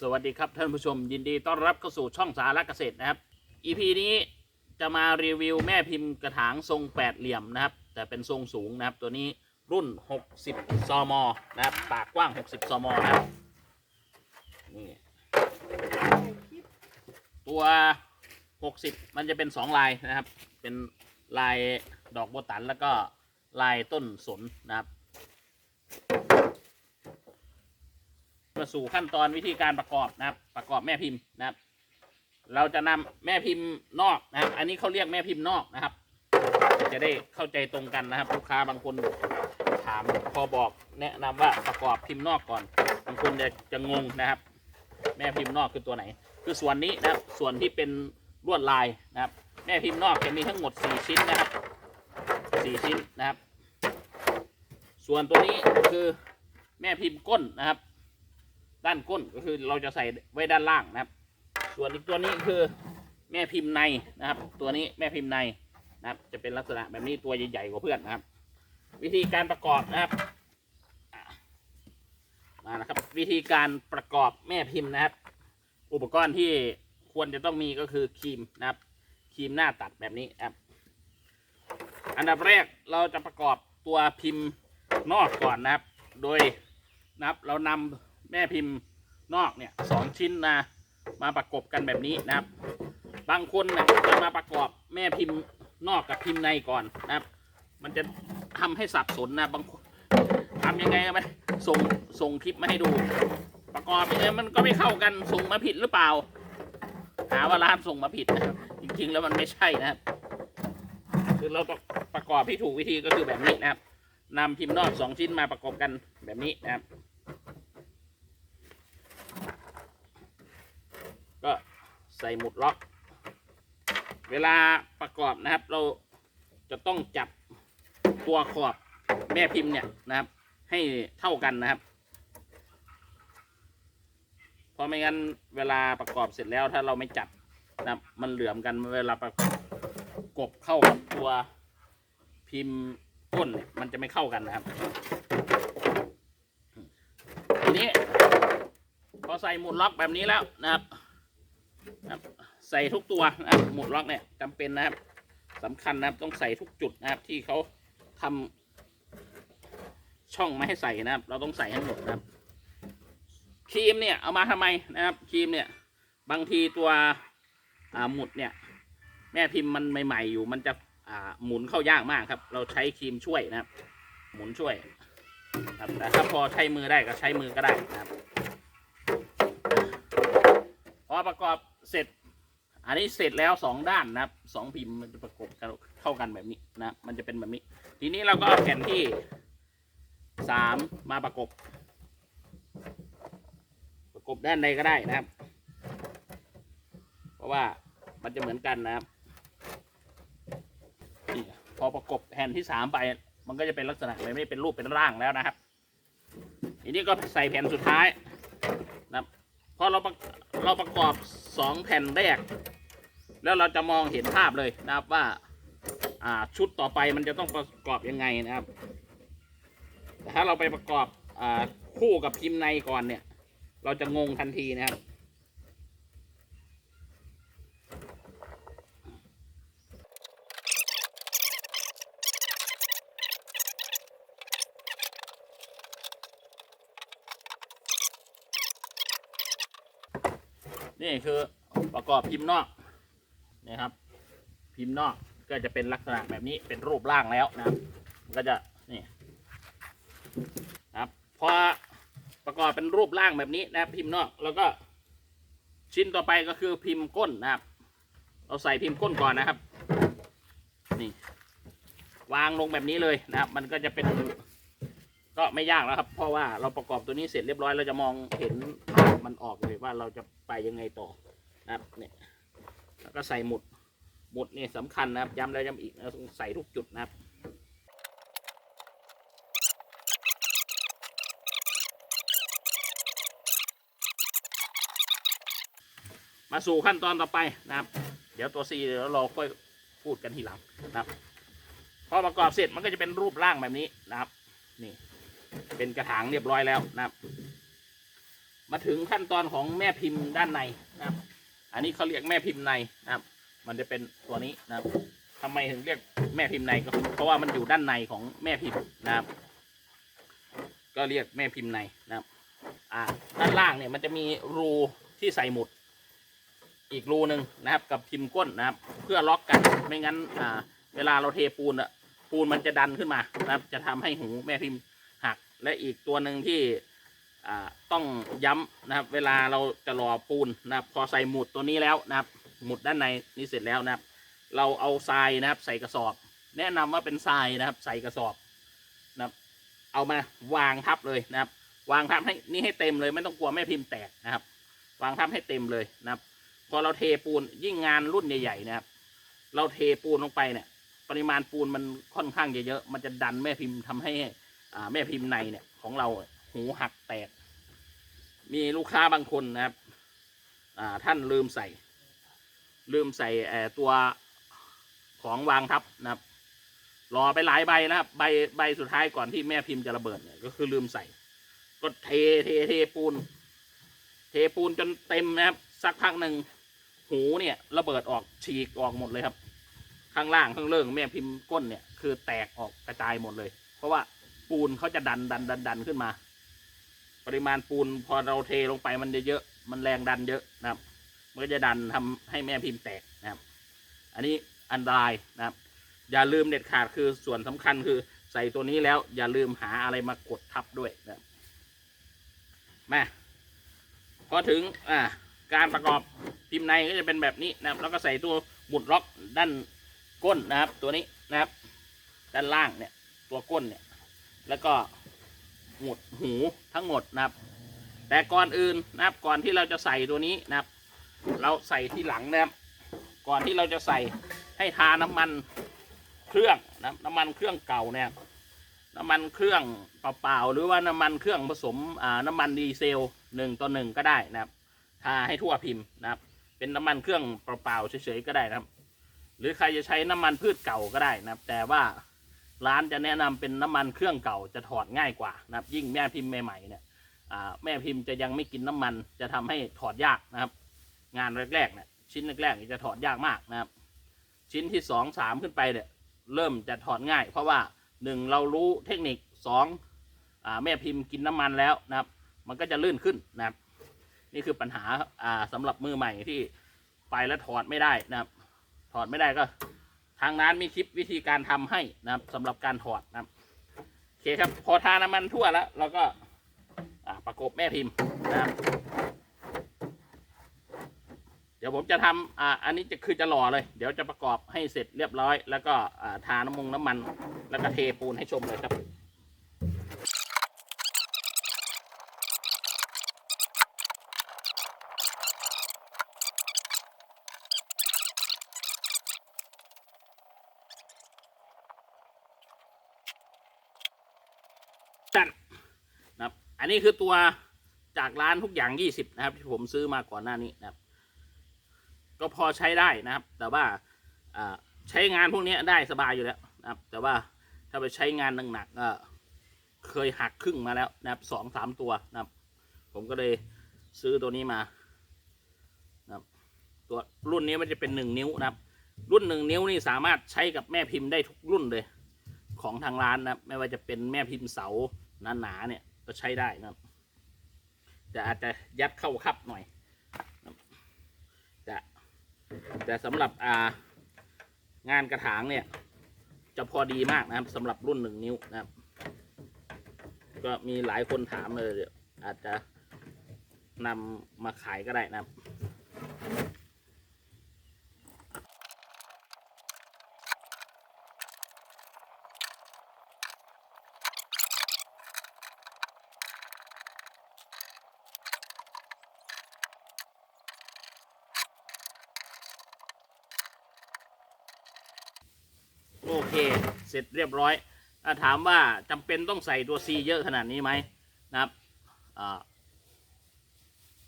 สวัสดีครับท่านผู้ชมยินดีต้อนรับเข้าสู่ช่องสาระเกษตรนะครับ EP นี้จะมารีวิวแม่พิมพ์กระถางทรงแปดเหลี่ยมนะครับ แต่เป็นทรงสูงนะครับ ตัวนี้รุ่น 60 ซมนะครับ ปากกว้าง 60 ซมนะครับนี่ตัว 60 มันจะเป็น 2 ลายนะครับ เป็นลายดอกโบวตันแล้วก็ลายต้นสนนะครับ มาสู่ขั้นตอนวิธีการประกอบนะครับ ประกอบแม่พิมพ์นะครับ เราจะนำแม่พิมพ์นอกนะครับ อันนี้เขาเรียกแม่พิมพ์นอกนะครับ จะได้เข้าใจตรงกันนะครับ ลูกค้าบางคนถามพอบอกแนะนำว่าประกอบพิมพ์นอกก่อน บางคนจะจะงงนะครับ แม่พิมพ์นอกคือตัวไหน คือส่วนนี้นะครับ ส่วนที่เป็นลวดลายนะครับ แม่พิมพ์นอกจะมีทั้งหมด 4 ชิ้นนะครับ 4 ชิ้นนะครับ ส่วนตัวนี้คือแม่พิมพ์ก้นนะครับ ด้านก้นก็คือเราจะใส่ไว้ด้านล่างนะครับ ส่วนอีกตัวนี้คือแม่พิมพ์ในนะครับ ตัวนี้แม่พิมพ์ในนะครับ จะเป็นลักษณะแบบนี้ตัวใหญ่ๆกว่าเพื่อนนะครับ วิธีการประกอบนะครับมานะครับ วิธีการประกอบแม่พิมพ์นะครับ อุปกรณ์ที่ควรจะต้องมีก็คือครีมนะครับครีมหน้าตัดแบบนี้นครับ อันดับแรกเราจะประกอบตัวพิมพ์นอกก่อนนะครับ โดยนะครับเรานำ แม่พิมพ์นอกเนี่ยสองชิ้นนะมาประกบกันแบบนี้นะครับ บางคนเนี่ยจะมาประกอบแม่พิมพ์นอกกับพิมพ์ในก่อนนะครับ มันจะทำให้สับสนนะบางคนทำยังไงไหมส่งส่งคลิปมาให้ดู ประกอบยังไงมันก็ไม่เข้ากันส่งมาผิดหรือเปล่า หาว่าร้านส่งมาผิดนะครับจริงๆแล้วมันไม่ใช่นะครับ คือเราต้องประกอบที่ถูกวิธีก็คือแบบนี้นะครับนำพิมพ์นอกสองชิ้นมาประกอบกันแบบนี้นะครับ ก็ ใส่หมุดล็อก เวลาประกอบนะครับ เราจะต้องจับตัวขอบแม่พิมพ์เนี่ยนะครับ ให้เท่ากันนะครับ เพราะไม่งั้นเวลาประกอบเสร็จแล้วถ้าเราไม่จับนะครับ มันเหลื่อมกันเวลาประกบเข้ากับตัวพิมพ์ก้นเนี่ยมันจะไม่เข้ากันนะครับทีนี้พอใส่หมุดล็อกแบบนี้แล้วนะครับ นะครับใส่ทุกตัวนะครับหมุดล็อกเนี่ยจำเป็นนะครับสำคัญนะครับต้องใส่ทุกจุดนะครับที่เขาทำช่องไม่ให้ใส่นะครับ เราต้องใส่ให้หมดนะครับครีมเนี่ยเอามาทำไมนะครับครีมเนี่ยบางทีตัวหมุดเนี่ย แม่พิมพ์มันใหม่ ๆ อยู่มันจะอ่าหมุนเข้ายากมากครับ เราใช้ครีมช่วยนะครับ หมุนช่วยครับแต่ถ้าพอใช้มือได้ก็ใช้มือก็ได้นะครับ พอประกอบ เสร็จ อันนี้เสร็จแล้วสองด้านนะครับสองพิมพ์มันจะประกบกันเข้ากันแบบนี้นะมันจะเป็นแบบนี้ ทีนี้เราก็เอาแผ่นที่สามมาประกบ ประกบด้านในก็ได้นะครับ เพราะว่ามันจะเหมือนกันนะครับพอประกบแผ่นที่สามไป มันก็จะเป็นลักษณะไม่เป็นรูปเป็นร่างแล้วนะครับ ทีนี้ก็ใส่แผ่นสุดท้ายนะครับพอเราประ เราประกอบสองแผ่นแรก แล้วเราจะมองเห็นภาพเลยนะครับว่าชุดต่อไปมันจะต้องประกอบยังไงนะครับ แต่ถ้าเราไปประกอบอคู่กับพิมพ์ในก่อนเนี่ย เราจะงงทันทีนะครับ นี่คือประกอบ พิมพ์นอกนะครับ พิมพ์นอกก็จะเป็นลักษณะแบบนี้เป็นรูปร่างแล้วนะครับมันก็จะนี่ครับพอประกอบเป็นรูปร่างแบบนี้นะครับ พิมพ์นอกแล้วก็ชิ้นต่อไปก็คือพิมพ์ก้นนะครับ เราใส่พิมพ์ก้นก่อนนะครับ นี่ วางลงแบบนี้เลยนะครับ มันก็จะเป็นก็ไม่ยากแล้วครับ เพราะว่าเราประกอบตัวนี้เสร็จเรียบร้อยเราจะมองเห็นมันออกเลยว่าเราจะไปยังไงต่อ นะครับเนี่ยแล้วก็ใส่หมุดหมุดนี่ยสำคัญนะครับย้ำแล้วย้ำอีกนะใส่ทุกจุดนะครับมาสู่ขั้นตอนต่อไปนะครับ เดี๋ยวตัวซีเดี๋ยวเราค่อยพูดกันทีหลังนะครับ พอประกอบเสร็จมันก็จะเป็นรูปร่างแบบนี้นะครับ นี่ เป็นกระถางเรียบร้อยแล้วนะครับ มาถึงขั้นตอนของแม่พิมพ์ด้านในนะครับ อันนี้เขาเรียกแม่พิมพ์ในนะครับ มันจะเป็นตัวนี้นะครับทำไมถึงเรียกแม่พิมพ์ในก็เพราะว่ามันอยู่ด้านในของแม่พิมพ์นะครับ ก็เรียกแม่พิมพ์ในนะครับ อ่า ด้านล่างเนี่ยมันจะมีรูที่ใส่หมุด อีกรูหนึ่งนะครับ กับพิมพ์ก้นนะครับ เพื่อล็อกกันไม่งั้น อ่า เวลาเราเทปูนอะปูนมันจะดันขึ้นมานะครับ จะทำให้หูแม่พิมพ์หักและอีกตัวหนึ่งที่ ต้องย้ำนะครับ เวลาเราจะหล่อปูนนะครับ พอใส่หมุดตัวนี้แล้วนะครับ หมุดด้านในนี้เสร็จแล้วนะครับ เราเอาทรายนะครับ ใส่กระสอบ แนะนำว่าเป็นทรายนะครับ ใส่กระสอบนะครับ เอามาวางทับเลยนะครับ วางทับให้นี่ให้เต็มเลย ไม่ต้องกลัวแม่พิมพ์แตกนะครับ วางทับให้เต็มเลยนะครับ พอเราเทปูนยิ่งงานรุ่นใหญ่ๆนะครับ เราเทปูนลงไปเนี่ย ปริมาณปูนมันค่อนข้างเยอะๆมันจะดันแม่พิมพ์ทำให้อ่าแม่พิมพ์ในเนี่ยของเรา หูหักแตก มีลูกค้าบางคนนะครับ อ่าท่านลืมใส่ ลืมใส่ตัวของวางทับนะครับ รอไปหลายใบนะครับ ใบใบสุดท้ายก่อนที่แม่พิมพ์จะระเบิดเนี่ยก็คือลืมใส่ ก็เทเทเทปูน เทปูนจนเต็มนะครับ สักพักหนึ่งหูเนี่ยระเบิดออกฉีกออกหมดเลยครับ ข้างล่างข้างเรื่องแม่พิมพ์ก้นเนี่ย คือแตกออกกระจายหมดเลย เพราะว่าปูนเขาจะดันดันดันดันขึ้นมา ปริมาณปูนพอเราเทลงไปมันจะเยอะ มันแรงดันเยอะนะครับ มันก็จะดันทำให้แม่พิมพ์แตกนะครับ อันนี้อันตรายนะครับ อย่าลืมเด็ดขาดคือส่วนสำคัญคือใส่ตัวนี้แล้วอย่าลืมหาอะไรมากดทับด้วยนะครับมาพอถึงอ่าการประกอบพิมพ์ในก็จะเป็นแบบนี้นะครับ แล้วก็ใส่ตัวหมุดล็อกด้านก้นนะครับ ตัวนี้นะครับ ด้านล่างเนี่ยตัวก้นเนี่ย แล้วก็ หมดหูทั้งหมดนะครับ แต่ก่อนอื่นนะครับก่อนที่เราจะใส่ตัวนี้นะครับ เราใส่ที่หลังนะครับ ก่อนที่เราจะใส่ให้ทาน้ำมันเครื่องนะน้ำมันเครื่องเก่าเนี่ยน้ำมันเครื่องเปล่าๆหรือว่าน้ำมันเครื่องผสมอ่าน้ำมันดีเซลหนึ่งต่อหนึ่งก็ได้นะครับทาให้ทั่วพิมพ์นะครับ เป็นน้ำมันเครื่องเปล่าๆเฉยๆก็ได้นะครับ หรือใครจะใช้น้ำมันพืชเก่าก็ได้นะครับ แต่ว่า ร้านจะแนะนำเป็นน้ำมันเครื่องเก่าจะถอดง่ายกว่านะครับ ยิ่งแม่พิมพ์ใหม่ๆเนี่ยอ่าแม่พิมพ์จะยังไม่กินน้ำมัน จะทำให้ถอดยากนะครับ งานแรกๆเนี่ยชิ้นแรกๆจะถอดยากมากนะครับ ชิ้นที่สองสามขึ้นไปเนี่ยเริ่มจะถอดง่าย เพราะว่าหนึ่งเรารู้เทคนิคสองอ่าแม่พิมพ์กินน้ำมันแล้วนะครับ มันก็จะลื่นขึ้นนะครับ นี่คือปัญหาอ่าสำหรับมือใหม่ที่ไปแล้วถอดไม่ได้นะครับ ถอดไม่ได้ก็ ทางร้านมีคลิปวิธีการทำให้นะครับสำหรับการถอดนะครับโอเคครับ พอทาน้ำมันทั่วแล้วเราก็ประกบแม่พิมพ์นะครับ เดี๋ยวผมจะทำอ่าอันนี้จะคือจะหล่อเลย เดี๋ยวจะประกอบให้เสร็จเรียบร้อย แล้วก็ทาน้ำมงน้ำมัน แล้วก็เทปูนให้ชมเลยครับ จันันนี้คือตัวจากร้านทุกอย่างยี่สิบนะครับ ที่ผมซื้อมาก่อนหน้านี้นะครับ ก็พอใช้ได้นะครับ แต่ว่าใช้งานพวกนี้ได้สบายอยู่แล้วนะครับ แต่ว่าถ้าไปใช้งานหนักๆก็เคยหักครึ่งมาแล้วนะครับสองสามตัวนะครับ ผมก็เลยซื้อตัวนี้มานะครับ ตัวรุ่นนี้มันจะเป็นหนึ่งนิ้วนะครับ รุ่นหนึ่งนิ้วนี่สามารถใช้กับแม่พิมพ์ได้ทุกรุ่นเลย ของทางร้านนะครับไม่ว่าจะเป็นแม่พิมพ์เสาหนาๆเนี่ย ก็ใช้ได้นะครับ แต่อาจจะยัดเข้าคับหน่อยนะแต่แต่สำหรับอ่างานกระถางเนี่ย จะพอดีมากนะครับสำหรับรุ่นหนึ่งนิ้วนะครับ ก็มีหลายคนถามเลยอาจจะนำมาขายก็ได้นะครับ โอเค เสร็จเรียบร้อยอาถามว่าจำเป็นต้องใส่ตัว C เยอะขนาดนี้ไหมนะครับ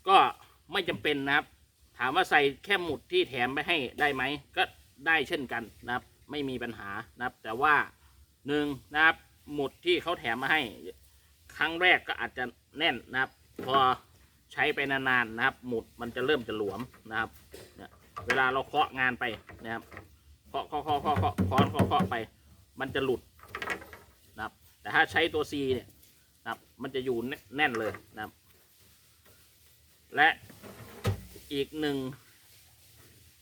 ก็ไม่จำเป็นนะครับ ถามว่าใส่แค่หมุดที่แถมไปให้ได้ไหม ก็ได้เช่นกันนะครับ ไม่มีปัญหานะครับ แต่ว่าหนึ่งนะครับ หมุดที่เขาแถมมาให้ ครั้งแรกก็อาจจะแน่นนะครับ พอใช้ไปนานๆนะครับ หมุดมันจะเริ่มจะหลวมนะครับ เวลาเราเคาะงานไปนะครับ เคาะเคาะเคาะเคาะเคาะเคาะเคาะเคาะไป มันจะหลุดนะครับ แต่ถ้าใช้ตัว C เนี่ยนะครับ มันจะอยู่แน่นเลยนะครับ และอีกหนึ่ง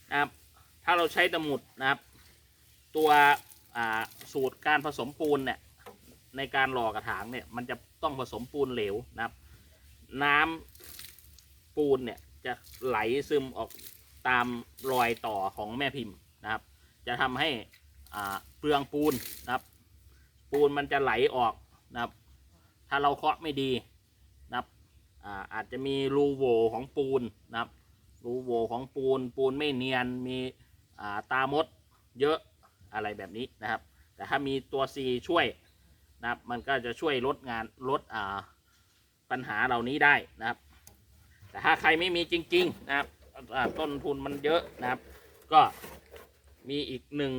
นะครับ ถ้าเราใช้ตะหมุดนะครับ ตัวอ่าสูตรการผสมปูนเนี่ยในการหล่อกระถางเนี่ยมันจะต้องผสมปูนเหลวนะครับ น้ำปูนเนี่ยจะไหลซึมออกตามรอยต่อของแม่พิมพ์นะครับ จะทำให้อ่าเปลืองปูนนะครับ ปูนมันจะไหลออกนะครับ ถ้าเราเคาะไม่ดีนะครับอ่าอาจจะมีรูโหว่ของปูนนะครับ รูโหว่ของปูนปูนไม่เนียนมีอ่าตามดเยอะอะไรแบบนี้นะครับ แต่ถ้ามีตัว C ช่วยนะครับ มันก็จะช่วยลดงานลดอ่าปัญหาเหล่านี้ได้นะครับ แต่ถ้าใครไม่มีจริง ๆ นะครับต้นทุนมันเยอะนะครับ ก็ มีอีกหนึ่ง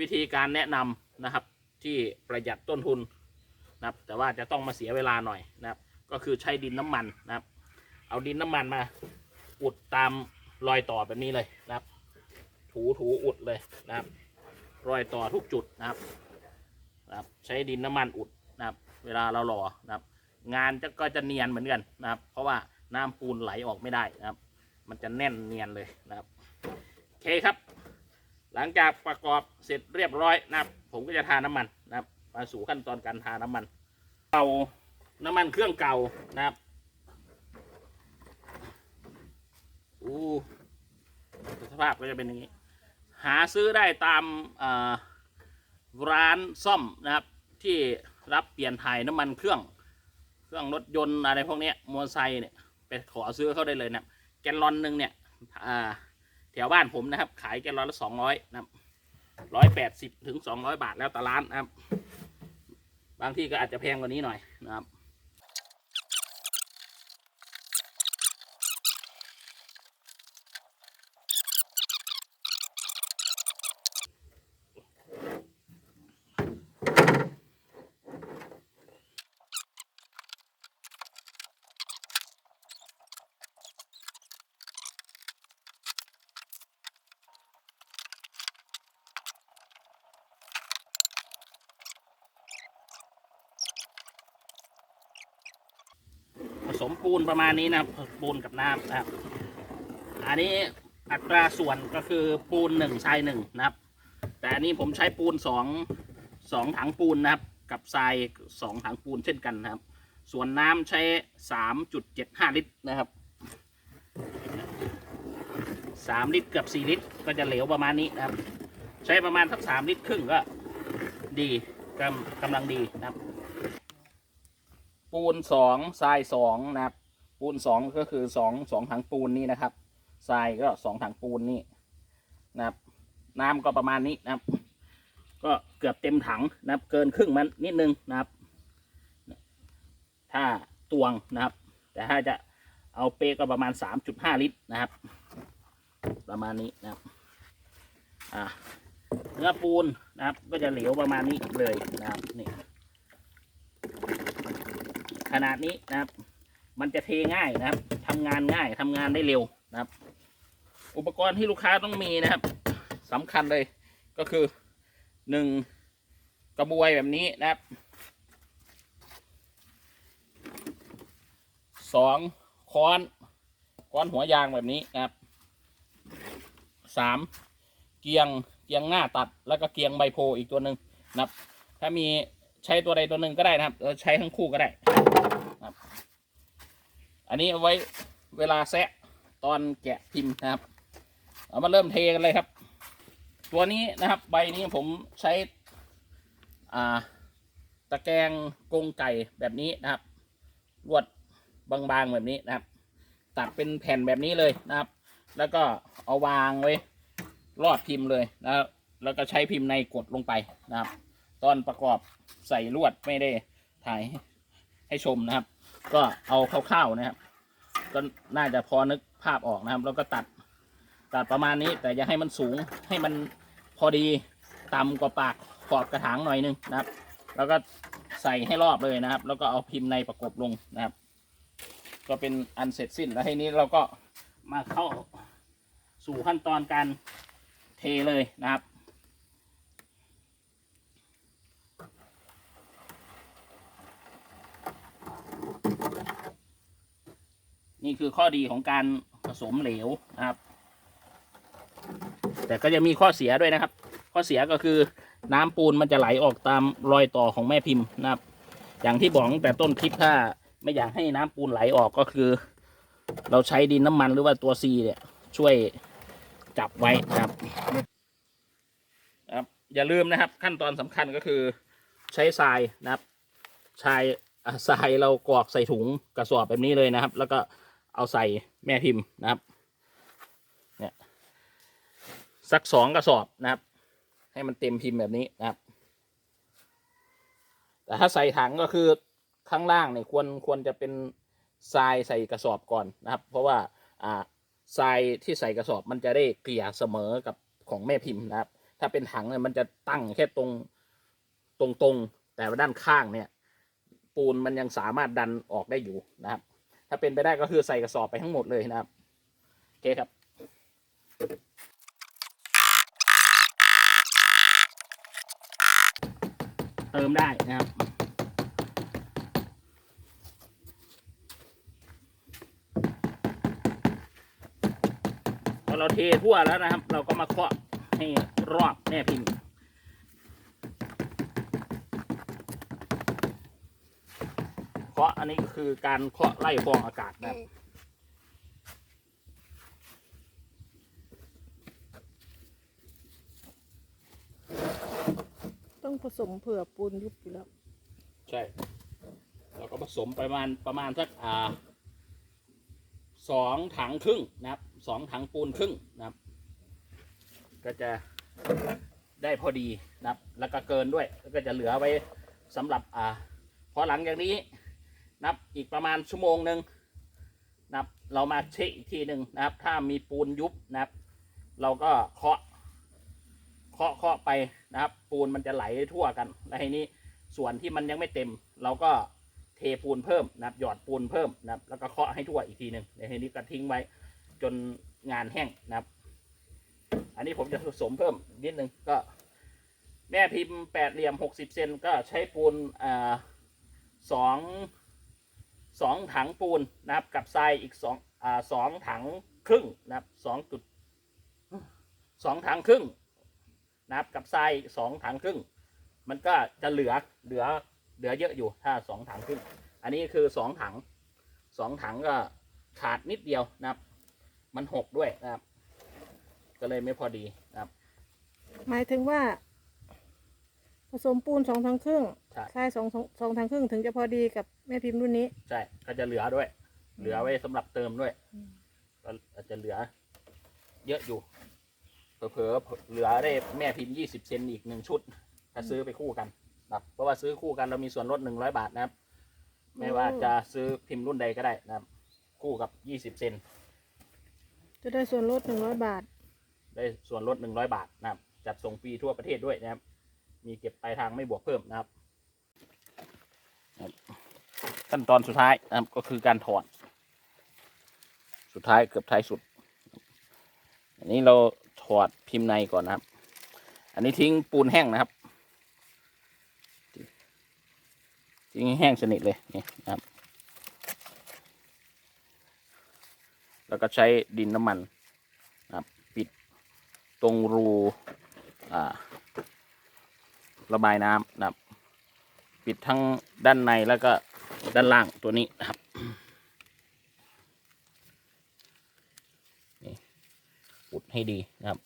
วิธีการแนะนำนะครับ ที่ประหยัดต้นทุนนะครับ แต่ว่าจะต้องมาเสียเวลาหน่อยนะครับ ก็คือใช้ดินน้ำมันนะครับ เอาดินน้ำมันมาอุดตามรอยต่อแบบนี้เลยนะครับ ถูถูอุดเลยนะครับ รอยต่อทุกจุดนะครับนะครับ ใช้ดินน้ำมันอุดนะครับ เวลาเราหล่อนะครับ งานจะก็จะเนียนเหมือนกันนะครับ เพราะว่าน้ำปูนไหลออกไม่ได้นะครับ มันจะแน่นเนียนเลยนะครับโอเคครับ หลังจากประกอบเสร็จเรียบร้อยนะครับ ผมก็จะทาน้ำมันนะครับ มาสู่ขั้นตอนการทาน้ำมันเก่าน้ำมันเครื่องเก่านะครับอู้สภาพก็จะเป็นอย่างนี้ หาซื้อได้ตามร้านซ่อมนะครับ ที่รับเปลี่ยนถ่ายน้ำมันเครื่อง เครื่องรถยนต์อะไรพวกนี้มอเตอร์ไซค์เนี่ยไปขอซื้อเขาได้เลยนะครับแกนลอนหนึ่งเนี่ยอ่า แถวบ้านผมนะครับ ขายแกนลอนละสองร้อยนะครับร้อยแปดสิบถึงสองร้อยบาทแล้วแต่ร้านนะครับ บางที่ก็อาจจะแพงกว่านี้หน่อยนะครับ สมปูนประมาณนี้นะครับปูนกับน้ำนะครับ อันนี้อัตราส่วนก็คือปูนหนึ่งทรายหนึ่งนะครับ แต่อันนี้ผมใช้ปูนสองสองถังปูนนะครับ กับทรายสองถังปูนเช่นกันนะครับ ส่วนน้ำใช้สามจุดเจ็ดห้าลิตรนะครับสามลิตรเกือบสี่ลิตร ก็จะเหลวประมาณนี้นะครับ ใช้ประมาณสักสามลิตรครึ่งก็ดีกำกำลังดีนะครับ ปูนสองทรายสองนะครับ ปูนสองก็คือสองสองถังปูนนี่นะครับทรายก็สองถังปูนนี่นะครับ น้ำก็ประมาณนี้นะครับ ก็เกือบเต็มถังนะครับ เกินครึ่งมันนิดนึงนะครับ ถ้าตวงนะครับ แต่ถ้าจะเอาเปก็ประมาณสามจุดห้าลิตรนะครับ ประมาณนี้นะครับอ่าเนื้อปูนนะครับ ก็จะเหลวประมาณนี้เลยนะครับนี่ ขนาดนี้นะครับ มันจะเทง่ายนะครับทำงานง่ายทำงานได้เร็วนะครับ อุปกรณ์ที่ลูกค้าต้องมีนะครับสำคัญเลยก็คือหนึ่งกระบวยแบบนี้นะครับสองค้อนค้อนหัวยางแบบนี้นะครับสามเกียงเกียงหน้าตัดแล้วก็เกียงใบโพอีกตัวหนึ่งนะครับ ถ้ามีใช้ตัวใดตัวหนึ่งก็ได้นะครับเออใช้ทั้งคู่ก็ได้ อันนี้เอาไว้เวลาแซะตอนแกะพิมพ์นะครับเอามาเริ่มเทกันเลยครับ ตัวนี้นะครับใบนี้ผมใช้อ่าตะแกรงกรงไก่แบบนี้นะครับลวดบางๆแบบนี้นะครับ ตัดเป็นแผ่นแบบนี้เลยนะครับ แล้วก็เอาวางไว้รอดพิมพ์เลยนะครับแล้วก็ใช้พิมพ์ในกดลงไปนะครับ ตอนประกอบใส่ลวดไม่ได้ถ่ายให้ชมนะครับ ก็เอาคร่าวๆนะครับ ก็น่าจะพอนึกภาพออกนะครับ แล้วก็ตัดตัดประมาณนี้ แต่อย่าให้มันสูงให้มันพอดีต่ำกว่าปากขอบกระถางหน่อยนึงนะครับ แล้วก็ใส่ให้รอบเลยนะครับ แล้วก็เอาพิมพ์ในประกบลงนะครับ ก็เป็นอันเสร็จสิ้นแล้วทีนี้เราก็มาเข้าสู่ขั้นตอนการเทเลยนะครับ นี่คือข้อดีของการผสมเหลวนะครับ แต่ก็จะมีข้อเสียด้วยนะครับ ข้อเสียก็คือน้ำปูนมันจะไหลออกตามรอยต่อของแม่พิมพ์นะครับ อย่างที่บอกแต่ต้นคลิปถ้าไม่อยากให้น้ำปูนไหลออกก็คือ เราใช้ดินน้ำมันหรือว่าตัวซีเนี่ยช่วยจับไว้นะครับครับ อย่าลืมนะครับ ขั้นตอนสำคัญก็คือใช้ทรายนะครับทรายทรายเรากรอกใส่ถุงกระสอบแบบนี้เลยนะครับ แล้วก็ เอาใส่แม่พิมพ์นะครับ เนี่ยสักสองกระสอบนะครับ ให้มันเต็มพิมพ์แบบนี้นะครับ แต่ถ้าใส่ถังก็คือข้างล่างเนี่ยควรควรจะเป็นทรายใส่กระสอบก่อนนะครับ เพราะว่าอ่าทรายที่ใส่กระสอบมันจะได้เกลี่ยเสมอกับของแม่พิมพ์นะครับ ถ้าเป็นถังเนี่ยมันจะตั้งแค่ตรงตรงตรงแต่ว่าด้านข้างเนี่ย ปูนมันยังสามารถดันออกได้อยู่นะครับ ถ้าเป็นไปได้ก็คือใส่กระสอบไปทั้งหมดเลยนะครับ โอเคครับเติมได้นะครับ พอเราเททั่วแล้วนะครับ เราก็มาเคาะให้รอบแม่พิมพ์ เคาะอันนี้ก็คือการเคาะไล่ฟองอากาศนะครับต้องผสมเผื่อปูนยุบอยู่แล้ว ใช่ เราก็ผสมประมาณประมาณสักอ่าสองถังครึ่งนะครับสองถังปูนครึ่งนะครับ ก็จะได้พอดีนะครับ แล้วก็เกินด้วยแล้วก็จะเหลือไว้สำหรับอ่าพอหลังจากนี้ นับอีกประมาณชั่วโมงหนึ่งนะครับเรามาเช็คอีกทีหนึ่งนะครับ ถ้ามีปูนยุบนะครับ เราก็เคาะเคาะเคาะไปนะครับ ปูนมันจะไหลทั่วกัน แล้วทีนี้ส่วนที่มันยังไม่เต็ม เราก็เทปูนเพิ่มนะครับ หยอดปูนเพิ่มนะครับ แล้วก็เคาะให้ทั่วอีกทีหนึ่งแล้วทีนี้ก็ทิ้งไว้จนงานแห้งนะครับ อันนี้ผมจะผสมเพิ่มนิดนึงก็แม่พิมพ์แปดเหลี่ยมหกสิบเซนก็ใช้ปูนอ่าสอง สองถังปูนนะครับ กับทรายอีกสองอ่าสองถังครึ่งนะครับสองจุดสองถังครึ่งนะครับ กับทรายสองถังครึ่ง มันก็จะเหลือเหลือเหลือเยอะอยู่ถ้าสองถังครึ่ง อันนี้คือสองถังสองถังก็ขาดนิดเดียวนะครับ มันหกด้วยนะครับ ก็เลยไม่พอดีนะครับ หมายถึงว่า ผสมปูนสองทางครึ่งใช่ ทรายสองสองสองทางครึ่งถึงจะพอดีกับแม่พิมพ์รุ่นนี้ ใช่ ก็จะเหลือด้วย เหลือไว้สำหรับเติมด้วยอืม ก็อาจจะเหลือ เยอะอยู่ เผลอๆเหลือได้แม่พิมพ์ยี่สิบเซนอีกหนึ่งชุด ถ้าซื้อไปคู่กันนะครับเพราะว่าซื้อคู่กันเรามีส่วนลดหนึ่งร้อยบาทนะครับ ไม่ว่าจะซื้อพิมพ์รุ่นใดก็ได้นะครับ คู่กับยี่สิบเซน จะได้ส่วนลดหนึ่งร้อยบาท ได้ส่วนลดหนึ่งร้อยบาทนะครับ จัดส่งฟรีทั่วประเทศด้วยนะครับ มีเก็บปลายทางไม่บวกเพิ่มนะครับ ขั้นตอนสุดท้ายนะครับก็คือการถอดสุดท้ายเกือบท้ายสุด อันนี้เราถอดพิมพ์ในก่อนนะครับ อันนี้ทิ้งปูนแห้งนะครับ ทิ้งแห้งสนิทเลยนี่นะครับ แล้วก็ใช้ดินน้ำมันนะครับ ปิดตรงรูอ่า ระบายน้ำนะครับ ปิดทั้งด้านในแล้วก็ด้านล่างตัวนี้นะครับนี่อุดให้ดีนะครับ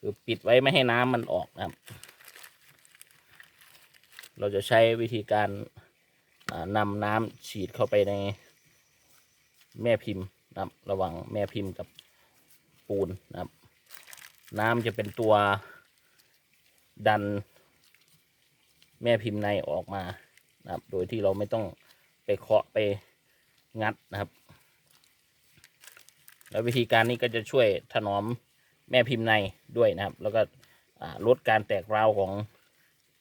คือปิดไว้ไม่ให้น้ำมันออกนะครับ เราจะใช้วิธีการนำน้ำฉีดเข้าไปในแม่พิมพ์นะครับ ระหว่างแม่พิมพ์กับปูนนะครับ น้ำจะเป็นตัว ดันแม่พิมพ์ในออกมานะครับ โดยที่เราไม่ต้องไปเคาะไปงัดนะครับ แล้ววิธีการนี้ก็จะช่วยถนอมแม่พิมพ์ในด้วยนะครับ แล้วก็ลดการแตกราวของ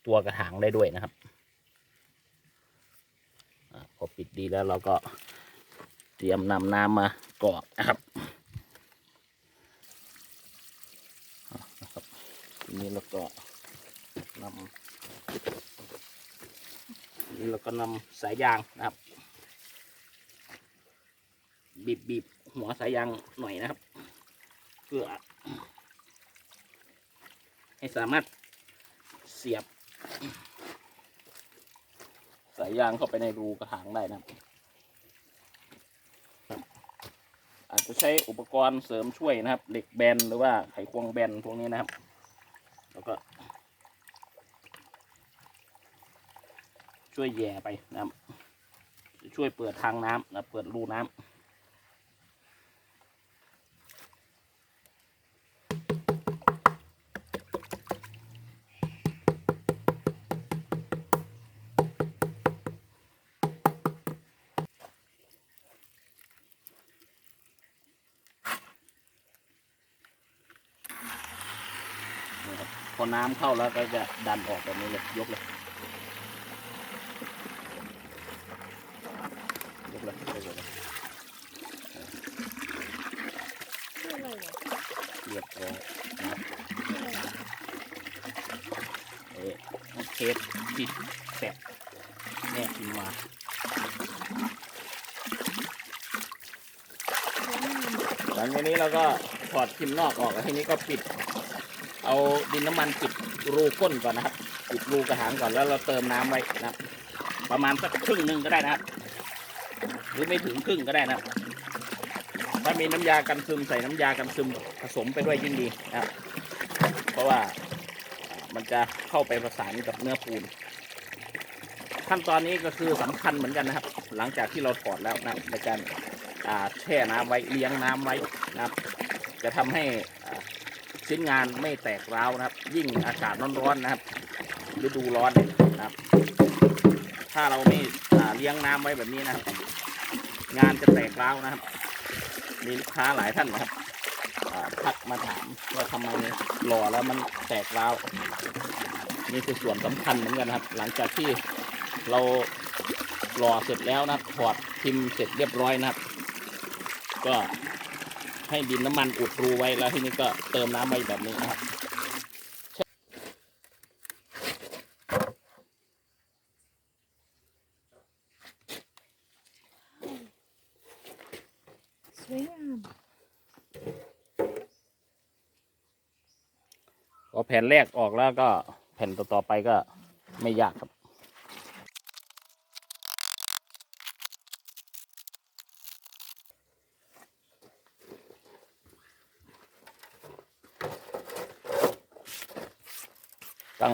ตัวกระถางได้ด้วยนะครับพอปิดดีแล้วเราก็เตรียมนำน้ำมากรอกนะนะครับทีนี้เราก็ นำทีนี้เราก็นำสายยางนะครับ บีบบีบหัวสายยางหน่อยนะครับ เพื่อ ให้สามารถเสียบ สายยางเข้าไปในรูกระถางได้นะครับครับอาจจะใช้อุปกรณ์เสริมช่วยนะครับ เหล็กแบนหรือว่าไขควงแบนพวกนี้นะครับ แล้วก็ ช่วยแย่ไปนะครับ ช่วยเปิดทางน้ำนะเปิดรูน้ำนะครับพอน้ำเข้าแล้วก็จะดันออกแบบนี้เลยยกเลย ยกเลยเลยเรียบร้อยนะเออเคสที่แตะแม่พิมพ์มาหลังจากนี้เราก็ถอดพิมพ์นอกออกแล้วทีนี้ก็ปิด เอาดินน้ำมันปิดรูก้นก่อนนะครับ ปิดรูกระถางก่อนแล้วเราเติมน้ำไว้นะครับ ประมาณสักครึ่งหนึ่งก็ได้นะครับ รือไม่ถึงครึ่งก็ได้นะ ถ้ามีน้ำยากันซึมใส่น้ำยากันซึมผสมไปด้วยยิ่งดีนะเพราะว่ามันจะเข้าไปประสานกับเนื้อปูน ขั้นตอนนี้ก็คือสำคัญเหมือนกันนะครับ หลังจากที่เราถอดแล้วนะในการแช่น้ำไว้เลี้ยงน้ำไว้นะครับ จะทำให้ชิ้นงานไม่แตกร้าวนะครับ ยิ่งอากาศร้อนๆนะครับฤดูร้อนนะครับ ถ้าเราไม่เลี้ยงน้ำไว้แบบนี้นะครับ งานจะแตกร้าวนะครับ มีลูกค้าหลายท่านนะครับทักมาถามว่าทำไมหล่อแล้วมันแตกร้าวนี่คือส่วนสำคัญเหมือนกันครับ หลังจากที่เราหล่อเสร็จแล้วนะถอดพิมพ์เสร็จเรียบร้อยนะครับ ก็ให้ดินน้ำมันอุดรูไว้แล้วทีนี้ก็เติมน้ำไปแบบนี้นะครับ สวยงาม พอ แผ่นแรกออกแล้วก็แผ่นต่อๆไปก็ไม่ยากครับตั้ง